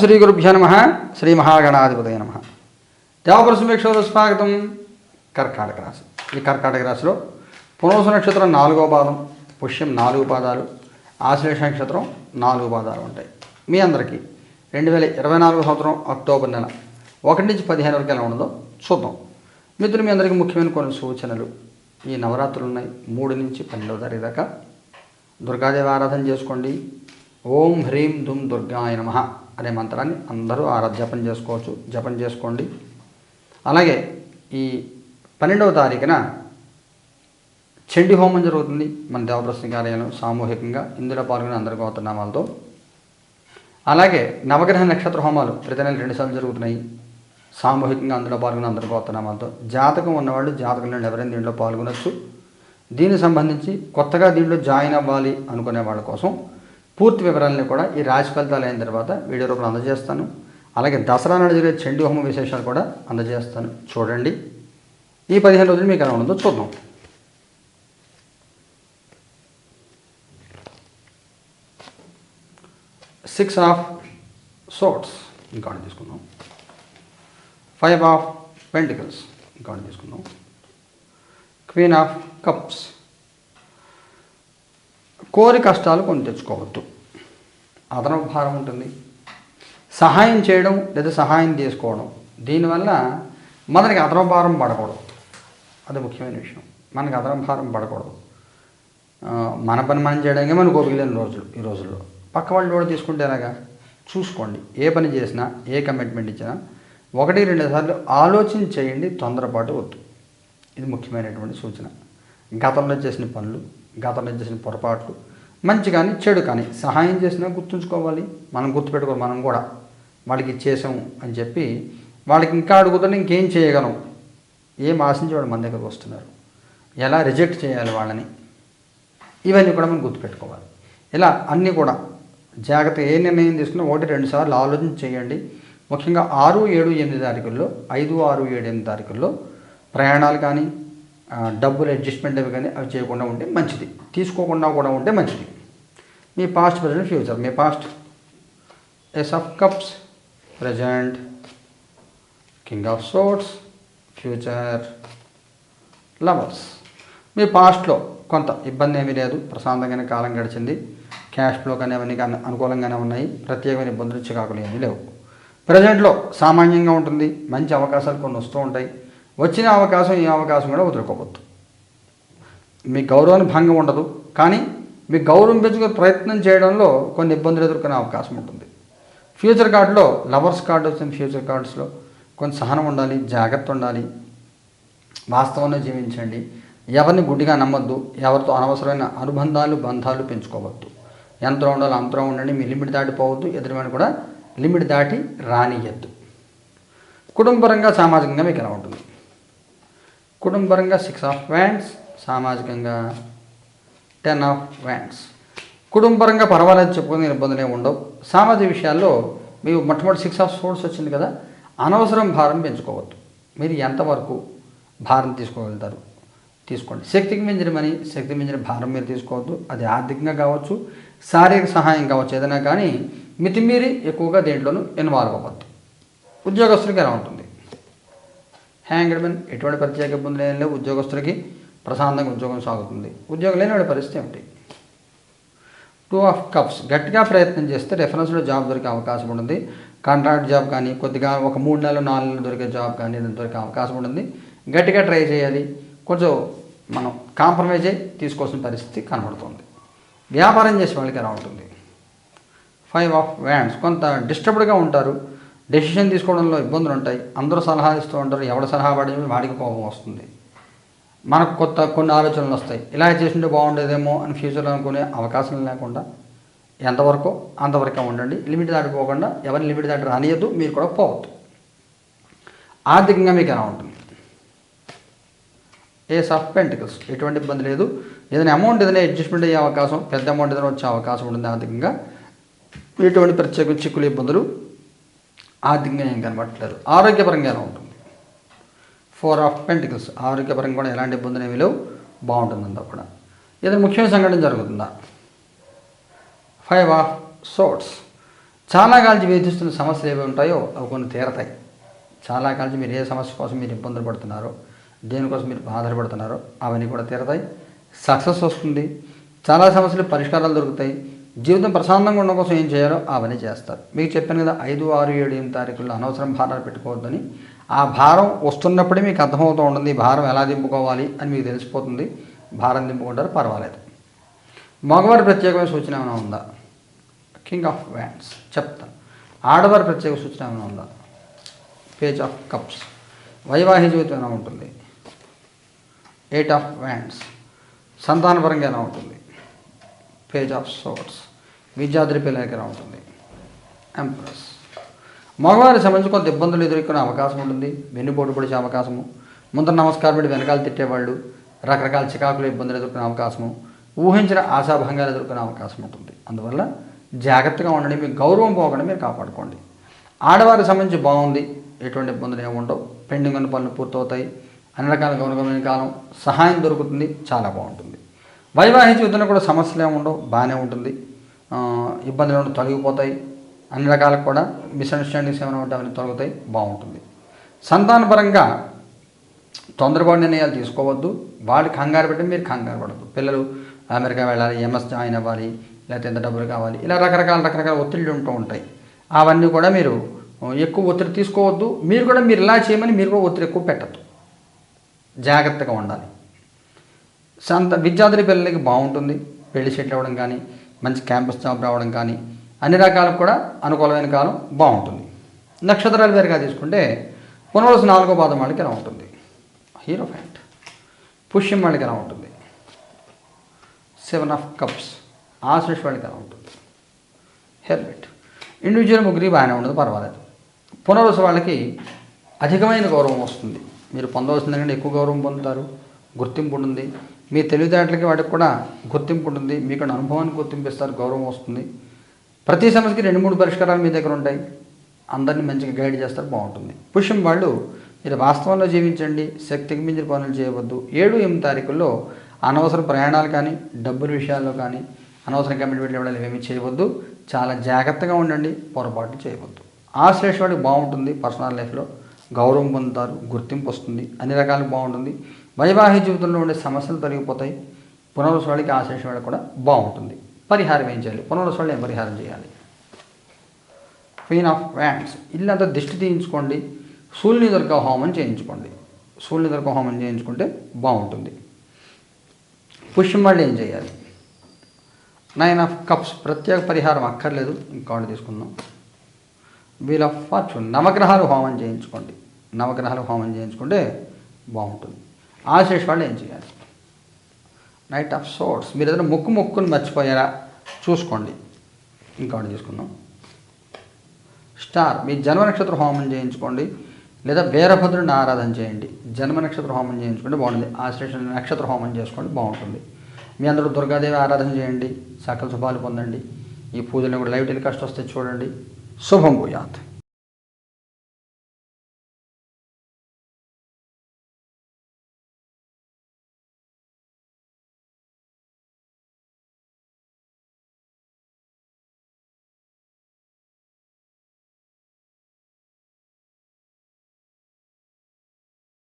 శ్రీ గురుభ్యో నమ శ్రీ మహాగణాధిపతయ నమ దేవపరసమీక్షలో స్వాగతం కర్కాటక రాశి ఈ కర్కాటక రాశిలో పునోస నక్షత్రం నాలుగో పాదం పుష్యం నాలుగు పాదాలు ఆశ్లేష నక్షత్రం నాలుగు పాదాలు ఉంటాయి. మీ అందరికీ రెండు వేల ఇరవై నాలుగు సంవత్సరం అక్టోబర్ నెల ఒకటి నుంచి పదిహేను వరకు ఎలా ఉండదో చూద్దాం. మిత్రులు మీ అందరికీ ముఖ్యమైన కొన్ని సూచనలు. ఈ నవరాత్రులు ఉన్నాయి. మూడు నుంచి పన్నెండవ తారీఖు దాకా. దుర్గాదేవి ఆరాధన చేసుకోండి. ఓం హ్రీం దుమ్ దుర్గాయ నమ. అనే మంత్రాన్ని అందరూ ఆరాధ జపం చేసుకోవచ్చు. జపం చేసుకోండి. అలాగే ఈ పన్నెండవ తారీఖున చండి హోమం జరుగుతుంది. మన దేవప్రశ్న కార్యాలయం సామూహికంగా ఇందులో పాల్గొని అందరి గోత్రనామాలతో. అలాగే నవగ్రహ నక్షత్ర హోమాలు ప్రతి నెల రెండుసార్లు జరుగుతున్నాయి. సామూహికంగా అందులో పాల్గొని అందరి గోత్రనామాలతో. జాతకం ఉన్నవాళ్ళు జాతకంలో ఎవరైనా దీంట్లో పాల్గొనొచ్చు. దీనికి సంబంధించి కొత్తగా దీంట్లో జాయిన్ అవ్వాలి అనుకునే వాళ్ళ కోసం పూర్తి వివరాలని కూడా ఈ రాశి ఫలితాలు అయిన తర్వాత వీడియో రూపంలో అందజేస్తాను. అలాగే దసరా నాడు జరిగే చెండు హోమ విశేషాలు కూడా అందజేస్తాను. చూడండి. ఈ పదిహేను రోజులు మీకు ఎలా ఉందో చూద్దాం. సిక్స్ ఆఫ్ సోట్స్ ఇంకా తీసుకుందాం. ఫైవ్ ఆఫ్ పెంటికల్స్ ఇంకా తీసుకుందాం. క్వీన్ ఆఫ్ కప్స్ కోరి కష్టాలు కొని తెచ్చుకోవద్దు. అదనపు భారం ఉంటుంది. సహాయం చేయడం లేదా సహాయం తీసుకోవడం దీనివల్ల మనకి అదనపు భారం పడకూడదు. అది ముఖ్యమైన విషయం. మనకి అదనపు భారం పడకూడదు. మన పని మనం చేయడానికి మనకు ఓపిక లేని రోజులు ఈ రోజుల్లో. పక్క వాళ్ళు కూడా తీసుకుంటే ఎలాగా? చూసుకోండి. ఏ పని చేసినా ఏ కమిట్మెంట్ ఇచ్చినా ఒకటి రెండు సార్లు ఆలోచన చేయండి తొందరపాటు వద్దు. ఇది ముఖ్యమైనటువంటి సూచన. గతంలో చేసిన పనులు గతంలో చేసిన పొరపాట్లు. మంచి కానీ చెడు కానీ సహాయం చేసినా గుర్తుంచుకోవాలి. మనం గుర్తుపెట్టుకోవాలి మనం కూడా. వాళ్ళకి చేసాము అని చెప్పి వాళ్ళకి ఇంకా అడుగుతుంటే ఇంకేం చేయగలం. ఏం ఆశించి వాళ్ళు మన దగ్గరకు వస్తున్నారు. ఎలా రిజెక్ట్ చేయాలి వాళ్ళని? ఇవన్నీ కూడా మనం గుర్తుపెట్టుకోవాలి. ఇలా అన్నీ కూడా జాగ్రత్త ఏ నిర్ణయం తీసుకున్నా ఒకటి రెండు సార్లు ఆలోచన చేయండి. ముఖ్యంగా ఆరు ఏడు ఎనిమిది తారీఖుల్లో ఐదు ఆరు ఏడు ఎనిమిది తారీఖుల్లో ప్రయాణాలు కానీ డబ్బులు అడ్జస్ట్మెంట్ అవి కానీ అవి చేయకుండా ఉంటే మంచిది. తీసుకోకుండా కూడా ఉంటే మంచిది. మీ past present future me past ace of cups present king of swords future lovers మీ పాస్ట్లో కొంత ఇబ్బంది ఏమీ లేదు. ప్రశాంతంగానే కాలం గడిచింది. క్యాష్ ఫ్లో కానీ అవన్నీ అనుకూలంగానే ఉన్నాయి. ప్రత్యేకమైన ఇబ్బందులు చికాకులు ఏమీ లేవు. ప్రజెంట్లో సామాన్యంగా ఉంటుంది. మంచి అవకాశాలు కొన్ని వస్తూ ఉంటాయి. వచ్చిన అవకాశం ఈ అవకాశం కూడా వదులుకోవద్దు. మీ గౌరవాన్ని భంగం ఉండదు. కానీ మీ గౌరవం పెంచుకునే ప్రయత్నం చేయడంలో కొన్ని ఇబ్బందులు ఎదుర్కొనే అవకాశం ఉంటుంది. ఫ్యూచర్ కార్డులో లవర్స్ కార్డు వచ్చిన ఫ్యూచర్ కార్డ్స్లో కొంచెం సహనం ఉండాలి జాగ్రత్త ఉండాలి. వాస్తవంలో జీవించండి. ఎవరిని గుడ్డిగా నమ్మొద్దు. ఎవరితో అనవసరమైన అనుబంధాలు బంధాలు పెంచుకోవద్దు. ఎంతలో ఉండాలో అంతలో ఉండండి. మీ లిమిట్ దాటిపోవద్దు. ఎదురుమని కూడా లిమిట్ దాటి రానియద్దు. కుటుంబపరంగా సామాజికంగా మీకు ఎలా ఉంటుంది? కుటుంబపరంగా సిక్స్ ఆఫ్ వ్యాండ్స్ సామాజికంగా టెన్ ఆఫ్ వ్యాండ్స్ కుటుంబపరంగా పర్వాలేదు చెప్పుకునే ఇబ్బందులు ఉండవు. సామాజిక విషయాల్లో మీరు మొట్టమొదటి సిక్స్ ఆఫ్ సోర్స్ వచ్చింది కదా అనవసరం భారం పెంచుకోవద్దు. మీరు ఎంతవరకు భారం తీసుకోగలుగుతారు? తీసుకోండి. శక్తికి మించిన మనీ శక్తికి మించిన భారం మీరు తీసుకోవద్దు. అది ఆర్థికంగా కావచ్చు శారీరక సహాయం కావచ్చు ఏదైనా కానీ మితిమీరి ఎక్కువగా దేంట్లోనూ ఇన్వాల్వ్ అవ్వద్దు. ఉద్యోగస్తులకి ఎలా ఉంటుంది? హ్యాంగ్డ్మెన్ ఎటువంటి ప్రత్యేక ఇబ్బంది లేని ఉద్యోగస్తులకి ప్రశాంతంగా ఉద్యోగం సాగుతుంది. ఉద్యోగం లేని వాడి పరిస్థితి ఏమిటి? టూ ఆఫ్ కప్స్ గట్టిగా ప్రయత్నం చేస్తే రెఫరెన్స్లో జాబ్ దొరికే అవకాశం ఉంటుంది. కాంట్రాక్ట్ జాబ్ కానీ కొద్దిగా ఒక మూడు నెలలు నాలుగు నెలలు దొరికే జాబ్ కానీ ఏదైనా దొరికే అవకాశం ఉంటుంది. గట్టిగా ట్రై చేయాలి. కొంచెం మనం కాంప్రమైజ్ అయ్యి తీసుకోవాల్సిన పరిస్థితి కనబడుతుంది. వ్యాపారం చేసే వాళ్ళకి ఎలా ఉంటుంది? ఫైవ్ ఆఫ్ వ్యాండ్స్ కొంత డిస్టర్బ్డ్గా ఉంటారు. డెసిషన్ తీసుకోవడంలో ఇబ్బందులు ఉంటాయి. అందరూ సలహా ఇస్తూ ఉంటారు. ఎవడ సలహా పడి వాడికి కోపం వస్తుంది. మనకు కొత్త కొన్ని ఆలోచనలు వస్తాయి. ఇలా చేసింటే బాగుండేదేమో అని ఫ్యూచర్లో అనుకునే అవకాశం లేకుండా ఎంతవరకు అంతవరకే ఉండండి. లిమిట్ దాటిపోకుండా ఎవరిని లిమిట్ దాటి రానియద్దు. మీరు కూడా పోవద్దు. ఆర్థికంగా మీకు ఎలా ఉంటుంది? ఏ ఆఫ్ పెంటికల్స్ ఎటువంటి ఇబ్బంది లేదు. ఏదైనా అమౌంట్ ఏదైనా అడ్జస్ట్మెంట్ అయ్యే అవకాశం పెద్ద అమౌంట్ ఏదైనా వచ్చే అవకాశం ఉంటుంది ఆర్థికంగా. ఎటువంటి ప్రత్యేక చిక్కులు ఇబ్బందులు ఆర్థికంగా ఏం కనబడట్లేదు. ఆరోగ్యపరంగా ఉంటుంది. ఫోర్ ఆఫ్ పెంటికల్స్ ఆరోగ్యపరంగా కూడా ఎలాంటి ఇబ్బందులు ఏమీ లేవు. బాగుంటుందంతా కూడా. ఏదైనా ముఖ్యమైన సంఘటన జరుగుతుందా? ఫైవ్ ఆఫ్ సోట్స్ చాలా కాల్చి వేధిస్తున్న సమస్యలు ఏవి ఉంటాయో అవి కొన్ని తీరతాయి. చాలా కాల్చి మీరు ఏ సమస్య కోసం మీరు ఇబ్బందులు పడుతున్నారో దేనికోసం మీరు బాధలు పడుతున్నారో అవన్నీ కూడా తీరతాయి. సక్సెస్ వస్తుంది. చాలా సమస్యలు పరిష్కారాలు దొరుకుతాయి. జీవితం ప్రశాంతంగా ఉండడం కోసం ఏం చేయాలో అవన్నీ చేస్తారు. మీకు చెప్పాను కదా ఐదు ఆరు ఏడు ఎనిమిది తారీఖుల్లో అనవసరం భారాలు పెట్టుకోవద్దని. ఆ భారం వస్తున్నప్పుడే మీకు అర్థమవుతూ ఉంటుంది భారం ఎలా దింపుకోవాలి అని మీకు తెలిసిపోతుంది. భారం దింపుకుంటారు పర్వాలేదు. మగవారి ప్రత్యేకమైన సూచన ఏమైనా ఉందా? కింగ్ ఆఫ్ వ్యాండ్స్ చెప్తా ఆడవారి ప్రత్యేక సూచన ఏమైనా ఉందా? పేజ్ ఆఫ్ కప్స్ వైవాహిక జీవితం ఎలా ఉంటుంది? ఎయిట్ ఆఫ్ వ్యాండ్స్ సంతానపరంగా ఎలా ఉంటుంది? పేజ్ ఆఫ్ సోర్స్ విద్యార్థి పిల్లలకి ఉంటుంది ఎంప్రెస్ మగవారికి సంబంధించి కొంత ఇబ్బందులు ఎదుర్కొనే అవకాశం ఉంటుంది. వెన్నుపోటు పొడిచే అవకాశము. ముందర నమస్కారం పెట్టి వెనకాల తిట్టేవాళ్ళు రకరకాల చికాకులు ఇబ్బందులు ఎదుర్కొనే అవకాశము. ఊహించిన ఆశాభంగాలు ఎదుర్కొనే అవకాశం ఉంటుంది. అందువల్ల జాగ్రత్తగా ఉండండి. మీ గౌరవం పోకుండా మీరు కాపాడుకోండి. ఆడవారికి సంబంధించి బాగుంది. ఎటువంటి ఇబ్బందులు ఏమి ఉండవు. పెండింగ్ ఉన్న పనులు పూర్తవుతాయి. అన్ని రకాల గౌరవమైన కాలం సహాయం దొరుకుతుంది. చాలా బాగుంటుంది. వైవాహిక జీవితంలో కూడా సమస్యలు ఏమి ఉండవు. బాగానే ఉంటుంది. ఇబ్బందులు ఏమైనా తొలగిపోతాయి అన్ని రకాలకు కూడా మిస్అండర్స్టాండింగ్స్ ఏమైనా ఉంటే అవన్నీ తొలగుతాయి బాగుంటుంది. సంతానపరంగా తొందరపాటు నిర్ణయాలు తీసుకోవద్దు. వాళ్ళు కంగారు పెట్టి మీరు కంగారు పడద్దు. పిల్లలు అమెరికా వెళ్ళాలి ఎంఎస్ జాయిన్ అవ్వాలి లేకపోతే ఎంత డబ్బులు కావాలి ఇలా రకరకాల రకరకాల ఒత్తిళ్ళు ఉంటూ ఉంటాయి. అవన్నీ కూడా మీరు ఎక్కువ ఒత్తిడి తీసుకోవద్దు. మీరు కూడా మీరు ఇలా చేయమని మీరు కూడా ఒత్తిడి ఎక్కువ పెట్టద్దు. జాగ్రత్తగా ఉండాలి. సంత విద్యార్థి పిల్లలకి బాగుంటుంది. పెళ్ళి సెటిల్ అవ్వడం కానీ మంచి క్యాంపస్ జాబ్ రావడం కానీ అన్ని రకాలకు కూడా అనుకూలమైన కాలం బాగుంటుంది. నక్షత్రాలు వేరుగా తీసుకుంటే పునరుసు నాలుగో పాదం వాళ్ళకి ఎలా ఉంటుంది? హీరో ఫ్యాంట్ పుష్యం వాళ్ళకి ఎలా ఉంటుంది? సెవెన్ ఆఫ్ కప్స్ ఆశ్రేష్ వాళ్ళకి ఎలా ఉంటుంది? హెల్మెట్ ఇండివిజువల్ ముగ్గురి బాగానే ఉండదు పర్వాలేదు. పునరుసు వాళ్ళకి అధికమైన గౌరవం వస్తుంది. మీరు పొందవలసిన కంటే ఎక్కువ గౌరవం పొందుతారు గుర్తింపు ఉంటుంది మీ తెలివితేటలకి వాటికి కూడా గుర్తింపు ఉంటుంది. మీకు అనుభవాన్ని గుర్తింపిస్తారు. గౌరవం వస్తుంది. ప్రతి సమస్యకి రెండు మూడు పరిష్కారాలు మీ దగ్గర ఉంటాయి. అందరినీ మంచిగా గైడ్ చేస్తారు. బాగుంటుంది. పుష్యం వాళ్ళు మీరు వాస్తవంలో జీవించండి. శక్తికి మించిన పనులు చేయవద్దు. ఏడు ఎనిమిది తారీఖుల్లో అనవసర ప్రయాణాలు కానీ డబ్బుల విషయాల్లో కానీ అనవసర కమిట్మెంట్లు ఇవ్వడాలు ఏమీ చేయవద్దు. చాలా జాగ్రత్తగా ఉండండి. పొరపాటు చేయవద్దు. ఆశ్లేష వాడికి బాగుంటుంది. పర్సనల్ లైఫ్లో గౌరవం పొందుతారు. గుర్తింపు వస్తుంది. అన్ని రకాలు బాగుంటుంది. వైవాహిక జీవితంలో ఉండే సమస్యలు తొలగిపోతాయి. పునరుసు ఆశేషం ఆశ్లేష కూడా బాగుంటుంది. పరిహారం ఏం చేయాలి? పునరుసు వాళ్ళు ఏం పరిహారం చేయాలి? క్వీన్ ఆఫ్ వ్యాండ్స్ ఇల్లంతా దిష్టి తీయించుకోండి. సూర్యుని దొరక హోమం చేయించుకోండి. సూర్యుని దొరక హోమం చేయించుకుంటే బాగుంటుంది. పుష్యం వాళ్ళు ఏం చేయాలి? నైన్ ఆఫ్ కప్స్ ప్రత్యేక పరిహారం అక్కర్లేదు. ఇంకోటి తీసుకుందాం. వీల్ ఆఫ్ ఫార్చ్యూన్ నవగ్రహాలు హోమం చేయించుకోండి. నవగ్రహాలు హోమం చేయించుకుంటే బాగుంటుంది. ఆశేష్ వాళ్ళు ఏం చేయాలి? నైట్ ఆఫ్ సోర్ట్స్ మీరు ఏదైనా ముక్కు ముక్కుని మర్చిపోయారా చూసుకోండి. ఇంకోటి చూసుకుందాం స్టార్ మీ జన్మ నక్షత్ర హోమం చేయించుకోండి. లేదా వీరభద్రుని ఆరాధన చేయండి. జన్మ నక్షత్ర హోమం చేయించుకుంటే బాగుంటుంది. ఆశ్లేష నక్షత్ర హోమం చేసుకోండి బాగుంటుంది. మీ అందరూ దుర్గాదేవి ఆరాధన చేయండి. సకల శుభాలు పొందండి. ఈ పూజలను కూడా లైవ్ టెలికాస్ట్ వస్తే చూడండి. శుభం భూయాత్.